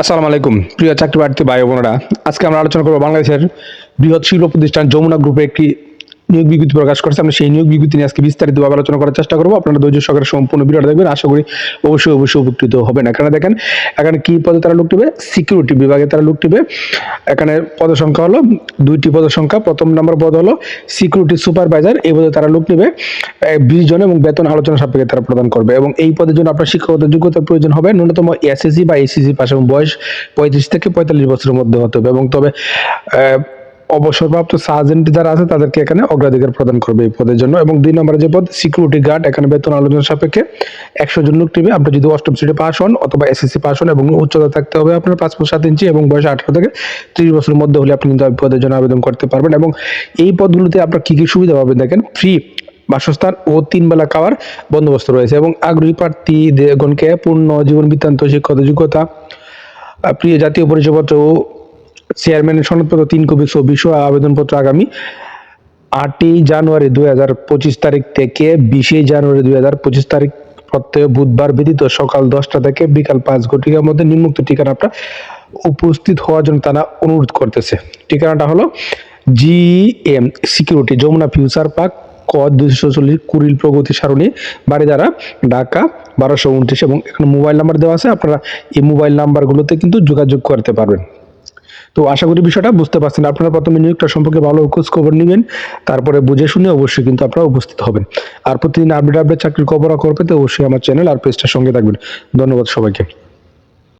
আসসালামু আলাইকুম। প্রিয় চাকরি প্রার্থী ভাই বোনেরা, আজকে আমরা আলোচনা করব বাংলাদেশের বৃহৎ শিল্প প্রতিষ্ঠান যমুনা গ্রুপে একটি নিয়োগ বিজ্ঞপ্তি প্রকাশ করেছে। আমরা সেই নিয়োগ বিজ্ঞপ্তি নিয়ে আজকে বিস্তারিতভাবে আলোচনা করার চেষ্টা করব। আপনারা ধৈর্য সহকারে সম্পূর্ণ ভিডিওটা দেখবেন। আশা করি অবশ্যই অবশ্যই উপকৃত হবেন। এখানে দেখেন, এখানে কি পদে তারা লোক টিবে সিকিউরিটি বিভাগে তারা লোক টিবে এখানে পদ সংখ্যা হলো দুইটি পদ সংখ্যা প্রথম নম্বর পদ হলো সিকিউরিটি সুপারভাইজার এই পদে তারা লোক নেবে বিশ জন এবং বেতন আলোচনা সাপেক্ষে তারা প্রদান করবে এবং এই পদের জন্য আপনার শিক্ষাগত যোগ্যতার প্রয়োজন হবে ন্যূনতম এসএসসি বা এসিসি পাস এবং বয়স পঁয়ত্রিশ থেকে পঁয়তাল্লিশ বছরের মধ্যে হতে হবে এবং তবে অবসরপ্রাপ্ত সার্জেন্ট যারা আছে, তাদেরকে এখানে অগ্রাধিকার প্রদান করবে এই পদের জন্য। এবং দুই নম্বরে যে পদ সিকিউরিটি গার্ড এখানে বেতন আলোচনা সাপেক্ষে একশো জন লোক নেবে। আপনি যদি অষ্টম শ্রেণি পাস হন অথবা এসএসসি পাস হন এবং উচ্চতা থাকতে হবে আপনার পাঁচ ফুট সাত ইঞ্চি এবং বয়স আঠারো থেকে ত্রিশ বছরের মধ্যে হলে আপনি কিন্তু পদের জন্য আবেদন করতে পারবেন। এবং এই পদগুলোতে আপনার কী কী সুবিধা পাবেন দেখেন? ফ্রি বাসস্থান ও তিন বেলা খাওয়ার বন্দোবস্ত রয়েছে এবং আগ্রহী প্রার্থীগণকে পূর্ণ জীবন বৃত্তান্ত শিক্ষত যোগ্যতা, প্রিয় জাতীয় পরিচয়পত্র ও চেয়ারম্যানের সনদপত্র, তিন কপি চব্বিশ আবেদনপত্র আগামী আটই জানুয়ারি দুই হাজার পঁচিশ তারিখ থেকে বিশে জানুয়ারি দুই হাজার পঁচিশ তারিখ প্রত্যেক বুধবার ব্যতীত সকাল দশটা থেকে বিকাল পাঁচ ঘটিকার মধ্যে নিম্নোক্ত ঠিকানা আপনার উপস্থিত হওয়ার জন্য তারা অনুরোধ করতেছে। ঠিকানাটা হলো G M security, Jamuna future park, ক দুইশো চল্লিশ কুড়িল প্রগতি সারণী বাড়িধারা ঢাকা বারোশো উনত্রিশ এবং এখানে মোবাইল নাম্বার দেওয়া আছে, আপনারা এই মোবাইল নাম্বারগুলোতে কিন্তু যোগাযোগ করতে পারবেন। তো আশা করি বিষয়টা বুঝতে পারছেন। আপনারা প্রথমে নিয়োগটা সম্পর্কে ভালো খোঁজ খবর নেবেন, তারপরে বুঝে শুনে অবশ্যই কিন্তু আপনারা উপস্থিত হবেন। আর প্রতিদিন আপডেট আপডেট চাকরির খবর করবে তো অবশ্যই আমার চ্যানেল আর পেজটার সঙ্গে থাকবেন। ধন্যবাদ সবাইকে।